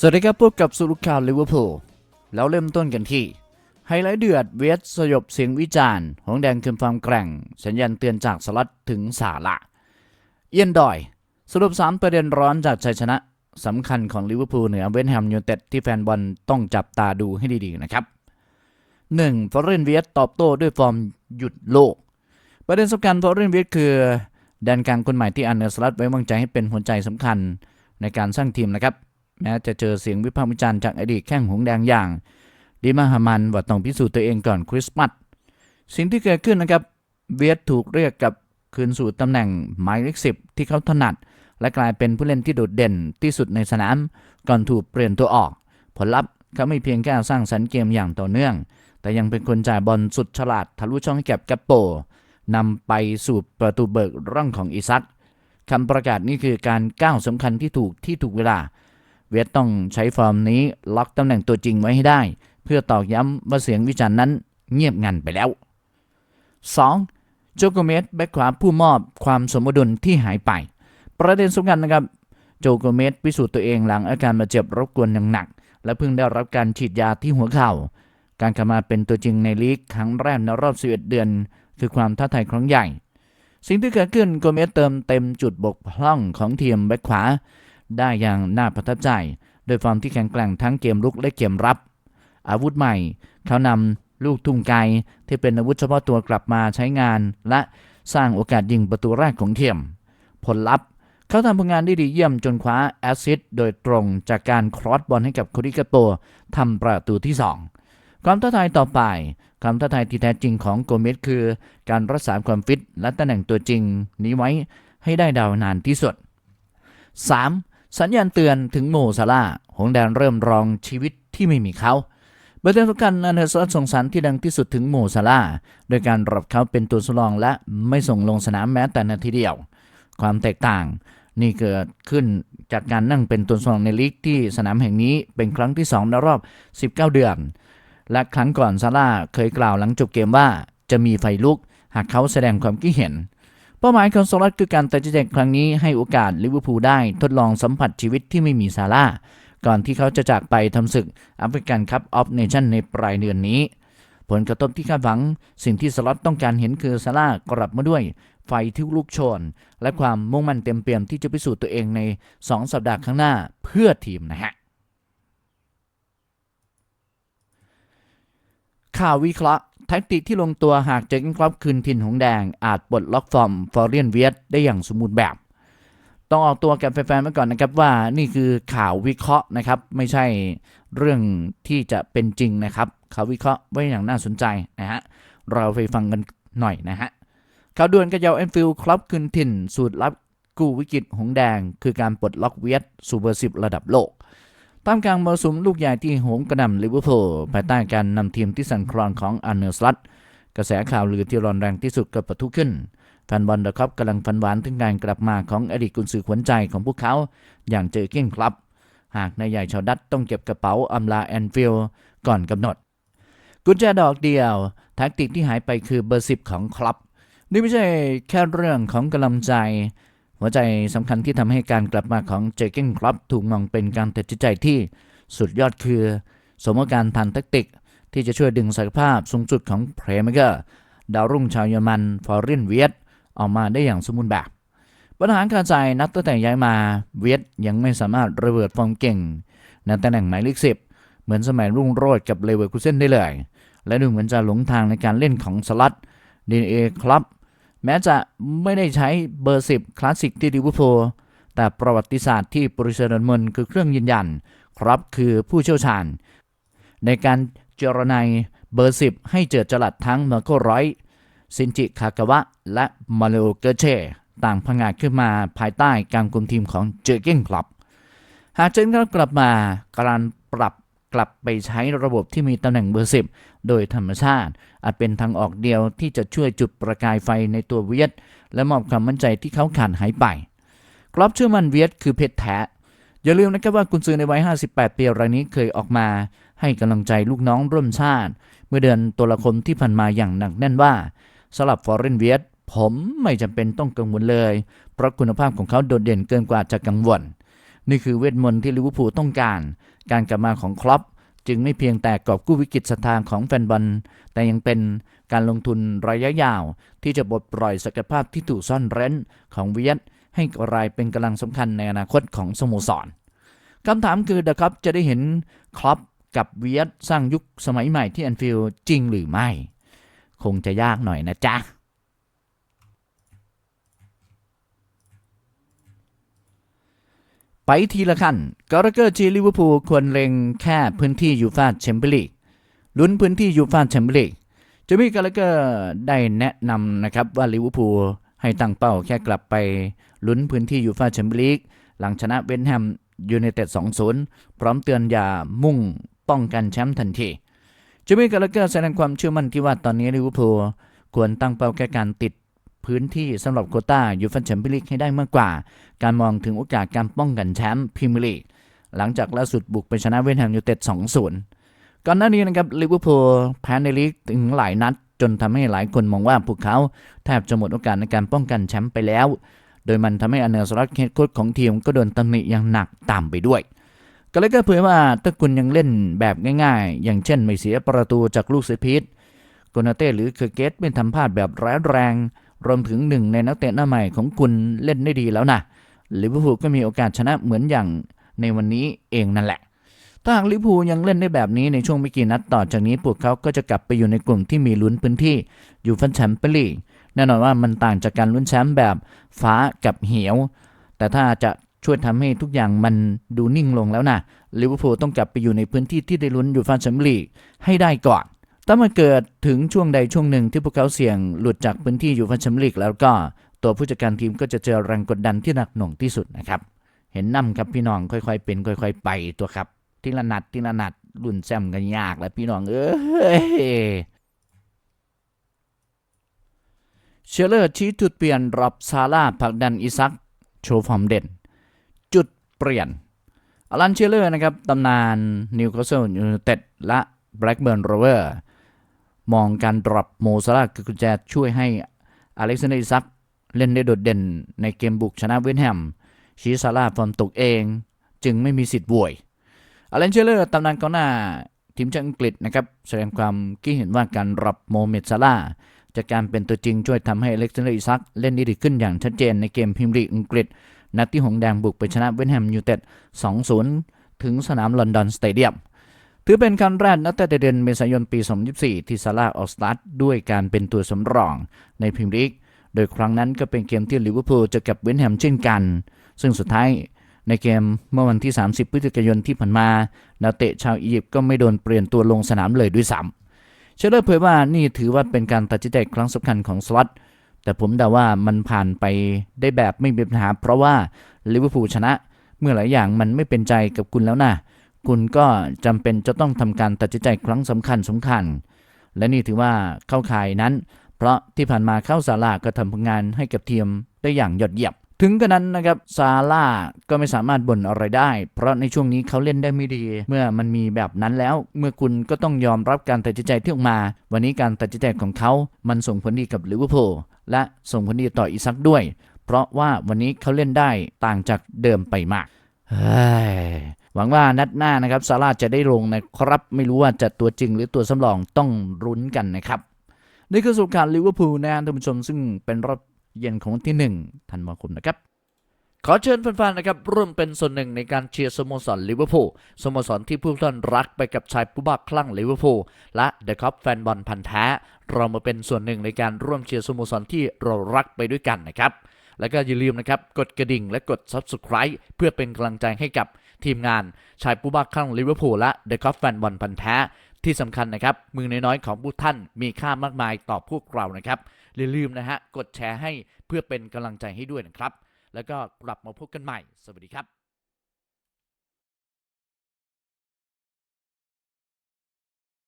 สวัสดีครับพบกับสุรุข่าวลิเวอร์พูลแล้วเริ่มต้นกันที่ ไฮไลท์เดือดเวสสยบเสียงวิจารณ์หงแดงคืนความแกร่ง สัญญาณเตือนจากสลัดถึงสาละ เอียนดอย สรุป 3 ประเด็นร้อนจากชัยชนะสำคัญของลิเวอร์พูลเหนือเวสต์แฮมยูไนเต็ดที่แฟนบอลต้องจับตาดูให้ดีๆนะครับ 1. ฟอร์เรนเวสตอบโต้ด้วยฟอร์มหยุดโลก ประเด็นสำคัญฟอร์เรนเวสคือแดนกลางคนใหม่ที่อันเนอร์สลัดไว้วางใจให้เป็นหัวใจสำคัญในการสร้างทีมนะครับ แม้จะเจอเสียงวิพากษ์วิจารณ์จากอดีตแข้งหงแดงอย่างดิมาฮามันว่าต้องพิสูจน์ตัวเองก่อนคริสต์มาสสิ่งที่เกิดขึ้นนะครับเวียดถูกเรียกกลับคืนสู่ตำแหน่งหมายเลขสิบที่เขาถนัด และกลายเป็นผู้เล่นที่โดดเด่นที่สุดในสนาม ก่อนถูกเปลี่ยนตัวออก ผลลัพธ์เขาไม่เพียงแค่สร้างสรรค์เกมอย่างต่อเนื่อง แต่ยังเป็นคนจ่ายบอลสุดฉลาดทะลุช่องให้กับแกปโปนำไปสู่ประตูเบิกร่องของอิซักคำประกาศนี้คือการก้าวสำคัญที่ถูกที่ถูกเวลา เวทต้องใช้ฟอร์มนี้ล็อกตำแหน่งตัวจริงไว้ให้ได้ เพื่อตอกย้ำว่าเสียงวิจารณ์นั้นเงียบงันไปแล้ว 2. โจโกเมสแบ็คขวาผู้มอบความสมดุลที่หายไป ประเด็นสำคัญนะครับ โจโกเมสพิสูจน์ตัวเองหลังอาการบาดเจ็บรบกวนอย่างหนัก และเพิ่งได้รับการฉีดยาที่หัวเข่า การกลับมาเป็นตัวจริงในลีกครั้งแรกในรอบ 11 เดือน คือความท้าทายครั้งใหญ่ สิ่งที่เกิดขึ้นโกเมสเติมเต็มจุดบกพร่องของทีมแบ็คขวา ได้อย่างน่าประทับใจ โดยฟอร์มที่แข็งแกร่งทั้งเกมรุกและเกมรับ อาวุธใหม่ เขานำลูกทุ่งไกที่เป็นอาวุธเฉพาะตัวกลับมาใช้งาน และสร้างโอกาสยิงประตูแรกของเทียม ผลลัพธ์ เขาทำผลงานได้ดีเยี่ยมจนคว้าแอสซิสต์โดยตรงจากการครอสบอลให้กับโคดิกาโปทำประตูที่ 2 ความท้าทายต่อไปความท้าทายที่แท้จริงของโกเมสคือ การรักษาความฟิตและตำแหน่งตัวจริง นี้ไว้ให้ได้ดาวนานที่สุด 3. สัญญาณเตือนถึงโมซาลาหงแดนเริ่มรองชีวิตที่ไม่มีเขาประเด็นสำคัญอันเดอร์สันส่งสารที่ดังที่สุดถึงโมซาลาโดยการรับเขาเป็นตัวสำรองและไม่ส่งลงสนามแม้แต่นาทีเดียว ความแตกต่างนี่เกิดขึ้นจากการนั่งเป็นตัวสำรองในลีกที่สนามแห่งนี้เป็นครั้งที่ 2 ในรอบ 19 เดือน และครั้งก่อนซาร่าเคยกล่าวหลังจบเกมว่าจะมีไฟลุก หากเขาแสดงความคิดเห็น เป้าหมายของโซลัสคือการตัดสินใจครั้งนี้ให้โอกาสลิเวอร์พูลได้ทดลองสัมผัสชีวิตที่ไม่มีซาร่าก่อนที่เขาจะจากไปทำศึกแอฟริกันคัพออฟเนชั่นในปลายเดือนนี้ ผลกระทบที่คาดหวัง สิ่งที่สล็อตต้องการเห็นคือซาร่ากลับมาด้วย ไฟที่ลุกโชน และความมุ่งมั่นเต็มเปี่ยมที่จะพิสูจน์ตัวเองใน 2 สัปดาห์ข้างหน้าเพื่อทีมนะฮะข่าววิเคราะห์ แท็กติกที่ลงตัวหากเจอกันครอบคืนถิ่นหงแดง อาจปลดล็อกฟอร์มฟอร์เรียนเวียดได้อย่างสมบูรณ์แบบ ต้องออกตัวกับแฟนๆไว้ก่อนนะครับว่านี่คือข่าววิเคราะห์นะครับ ไม่ใช่เรื่องที่จะเป็นจริงนะครับข่าววิเคราะห์ไว้อย่างน่าสนใจนะฮะเราไปฟังกันหน่อยนะฮะข่าวด่วนกระเยาแอนฟิลครับคืนถิ่นสูตรลับกู้วิกฤตหงแดง คือการปลดล็อกเวียดสู่เบอร์สิบระดับโลก ตามกลางมรสุมลูกใหญ่ที่โหมกระหน่ำลิเวอร์พูลภายใต้การนำทีมที่สั่นคลอนของอันเนอร์สลัดกระแสข่าวลือที่ร้อนแรงที่สุดก็ปะทุขึ้นแฟนบอลเดอะครับกำลังฟันหวานถึงการกลับมาของอดีตกุนซือขวัญใจของพวกเขา อย่างเจอเก้นครับ หากนายใหญ่ชาวดัตต้องเก็บกระเป๋าอำลาแอนฟิลก่อนกำหนด กุญแจดอกเดียวแท็กติกที่หายไปคือเบอร์สิบของคลับ นี่ไม่ใช่แค่เรื่องของกำลังใจ หัวใจสำคัญที่ทำให้การกลับมาของเจเก้นครับถูกมองเป็นการตัดสินใจที่สุดยอดคือ สมการทางแทคติก ที่จะช่วยดึงศักยภาพสูงสุดของเพรเมเกอร์ดาวรุ่งชาวเยอรมันฟอร์เรนเวียดออกมาได้อย่างสมบูรณ์แบบปัญหาการใจนับตั้งแต่ย้ายมาเวียดยังไม่สามารถระเบิดฟอร์มเก่งในตำแหน่งหมายเลขสิบเหมือนสมัยรุ่งโรจน์กับเลเวอร์คูเซนได้เลย และดูเหมือนจะหลงทางในการเล่นของสลัดดีเอครับ แม้จะไม่ได้ใช้เบอร์สิบคลาสสิกที่ลิเวอร์พูลแต่ประวัติศาสตร์ที่บริษัทดอร์ทมนคือเครื่องยืนยัน ครับคือผู้เชี่ยวชาญ ในการเจรนายเบอร์สิบให้เจิดจรัสทั้งมาโกร้อยซินจิคากาวะ และมาเลโอเกเชต่างพังงาดขึ้นมาภายใต้การคุมทีมของเจอเก้นคลับ หากเจนกลับมาการปรับ กลับไปใช้ระบบที่มีตำแหน่งเบอร์สิบโดยธรรมชาติ อาจเป็นทางออกเดียวที่จะช่วยจุดประกายไฟในตัวเวียด และมอบความมั่นใจที่เขาขาดหายไปกรอบเชื่อมั่นเวียดคือเพชรแท้อย่าลืมนะครับว่ากุนซือในวัย 58 ปีรายนี้เคยออกมาให้กำลังใจลูกน้องร่วมชาติ เมื่อเดือนตุลาคมที่ผ่านมาอย่างหนักแน่นว่าสำหรับฟอร์เรนเวียดผมไม่จำเป็นต้องกังวลเลย เพราะคุณภาพของเขาโดดเด่นเกินกว่าจะกังวล นี่คือเวทมนต์ที่ลิเวอร์พูลต้องการ การกลับมาของครอปจึงไม่เพียงแต่กอบกู้วิกฤตศรัทธาของแฟนบอล แต่ยังเป็นการลงทุนระยะยาว ที่จะบดปล่อยศักยภาพที่ถูกซ่อนเร้นของเวียดให้กลายเป็นกำลังสำคัญในอนาคตของสโมสรคำถามคือเดอะครับจะได้เห็นครอปกับเวียดสร้างยุคสมัยใหม่ที่แอนฟิลด์จริงหรือไม่ คงจะยากหน่อยนะจ๊ะ ไปทีละขั้นกอร์เกอร์จีลิเวอร์พูลควรเล็งแค่พื้นที่ยูฟาแชมเปี้ยนลีกลุ้นพื้นที่ยูฟาแชมเปี้ยนลีกจะมีกอร์เกอร์ได้แนะนำนะครับว่าลิเวอร์พูลให้ตั้งเป้าแค่กลับไปลุ้นพื้นที่ยูฟาแชมเปี้ยนลีกหลังชนะเวนแฮมยูไนเต็ด 2-0 พร้อมเตือนอย่ามุ่งป้องกันแชมป์ทันทีจะมีกอร์เกอร์แสดงความเชื่อมั่นที่ว่าตอนนี้ลิเวอร์พูลควรตั้งเป้าแค่การติด พื้นที่สำหรับโคต้ายูฟ่าแชมเปี้ยนลีกให้ได้มากกว่า การมองถึงโอกาสการป้องกันแชมป์พรีเมียร์ลีกหลังจากล่าสุดบุกไปชนะเวสต์แฮมยูไนเต็ด 2-0 ก่อนหน้านี้นะครับลิเวอร์พูลแพ้ในลีกถึงหลายนัด จนทำให้หลายคนมองว่าพวกเขาแทบจะหมดโอกาสในการป้องกันแชมป์ไปแล้ว โดยมันทำให้อเนลสล็อตเฮดโค้ชของทีมก็โดนตำหนิอย่างหนักตามไปด้วยก็เลยก็เผยว่าถ้าคุณยังเล่นแบบง่ายๆ อย่างเช่นไม่เสียประตูจากลูกเสียพิษโกนาเต้หรือเคอร์เกตไม่ทำพลาดแบบร้ายแรง รวมถึงหนึ่งในนักเตะหน้าใหม่ของคุณเล่นได้ดีแล้วนะลิเวอร์พูลก็มีโอกาสชนะเหมือนอย่างในวันนี้เองนั่นแหละถ้าหากลิเวอร์พูลยังเล่นได้แบบนี้ในช่วงไม่กี่นัดต่อจากนี้พวกเขาก็จะกลับไปอยู่ในกลุ่มที่มีลุ้นพื้นที่อยู่ฟันแชมเปี้ยนลีกแน่นอนว่ามันต่างจากการลุ้นแชมป์แบบฟ้ากับเหว แต่ถ้าจะช่วยทำให้ทุกอย่างมันดูนิ่งลงแล้วนะลิเวอร์พูลต้องกลับไปอยู่ในพื้นที่ที่ได้ลุ้นอยู่ฟันแชมเปี้ยนลีกให้ได้ก่อน ถ้ามันเกิดถึงช่วงใดช่วงหนึ่งที่พวกเขาเสี่ยงหลุดจากพื้นที่อยู่ฟันแชมลีกแล้วก็ตัวผู้จัดการทีมก็จะเจอแรงกดดันที่หนักหน่วงที่สุดนะครับ เห็นนำครับพี่น้องค่อยๆเป็นค่อย ๆ ไปตัวครับทีละนัดทีละนัดรุ่นแซมกันยากแล้วพี่น้องเอ้ยเชลเลอร์ชี้จุดเปลี่ยนรับซาร่าผลักดันอิซักโชว์ฟอร์มเด่น จุดเปลี่ยนอลันเชลเลอร์นะครับตำนานนิวคาสเซิลยูไนเต็ดและแบล็กเบิร์นโรเวอร์ มองการดรอปโมซาร่าคือกุญแจช่วยให้อเล็กซานเดอร์อิซักเล่นได้โดดเด่นในเกมบุกชนะเวนแฮมชีซาร่าฟอร์มตกเอง จึงไม่มีสิทธิ์บวยอเลนเชลเลอร์ตำนานกองหน้าทีมชาติอังกฤษนะครับแสดงความคิดเห็นว่าการรับโมเมดซาร่าจากการเป็นตัวจริงช่วยทำให้อเล็กซานเดอร์อิซักเล่นได้ดีขึ้นอย่างชัดเจนในเกมพรีเมียร์ลีกอังกฤษ นัดที่หงแดงบุกไปชนะเวนแฮมยูไนเต็ด 2-0 ถึงสนามลอนดอนสเตเดียม ถือเป็นครั้งแรกนับตั้งแต่เดือนเมษายนปี 2024 ที่ซาร่าออกสตาร์ทด้วยการเป็นตัวสำรองในพรีเมียร์ลีก โดยครั้งนั้นก็เป็นเกมที่ลิเวอร์พูลเจะกับเวนแฮมเช่นกัน ซึ่งสุดท้ายในเกมเมื่อวันที่ 30 พฤศจิกายนที่ผ่านมานักเตะชาวอียิปต์ก็ไม่โดนเปลี่ยนตัวลงสนามเลยด้วยซ้ำเชลเลอร์เผยว่านี่ถือว่าเป็นการตัดสินใจครั้งสำคัญของสล็อตแต่ผมเดาว่ามันผ่านไปได้แบบไม่มีปัญหา เพราะว่าลิเวอร์พูลชนะ เมื่อหลายอย่างมันไม่เป็นใจกับคุณแล้วนะ คุณก็จำเป็นจะต้องทำการตัดสินใจครั้งสำคัญสำคัญ และนี่ถือว่าเข้าข่ายนั้น เพราะที่ผ่านมาเข้าซาร่าก็ทำผลงานให้กับทีมได้อย่างยอดเยี่ยมถึงกระนั้นนะครับซาร่าก็ไม่สามารถบ่นอะไรได้ เพราะในช่วงนี้เขาเล่นได้ไม่ดี เมื่อมันมีแบบนั้นแล้ว เมื่อคุณก็ต้องยอมรับการตัดสินใจที่ออกมา วันนี้การตัดสินใจของเขา มันส่งผลดีกับลิเวอร์พูลและส่งผลดีต่ออีซักด้วย เพราะว่าวันนี้เขาเล่นได้ต่างจากเดิมไปมากเฮ้ย หวังว่านัดหน้านะครับซาร่าจะได้ลงนะครับ ไม่รู้ว่าจะตัวจริงหรือตัวสำรองต้องรุ้นกันนะครับ นี่คือสรุปการลิเวอร์พูลนะท่านผู้ชมซึ่งเป็นรอบเย็นของวันที่1ธันวาคมนะครับขอเชิญแฟนๆนะครับร่วมเป็นส่วนหนึ่งในการเชียร์สโมสรลิเวอร์พูลสโมสรที่ผู้ท่านรักไปกับชายผู้บ้าคลั่งลิเวอร์พูลและเดอะคัพแฟนบอลพันธ์แท้ เรามาเป็นส่วนหนึ่งในการร่วมเชียร์สโมสรที่เรารักไปด้วยกันนะครับ แล้วก็อย่าลืมนะครับ กดกระดิ่งและกด Subscribe เพื่อเป็นกำลังใจให้กับ ทีมงานชายผู้บ้าคลั่งลิเวอร์พูลและเดอะกอฟแฟนบอลพันแท้ที่สำคัญนะครับ มือน้อยๆของผู้ท่านมีค่ามากมายต่อพวกเรานะครับอย่าลืมนะฮะกดแชร์ให้เพื่อเป็นกำลังใจให้ด้วยนะครับ แล้วก็กลับมาพบกันใหม่ สวัสดีครับ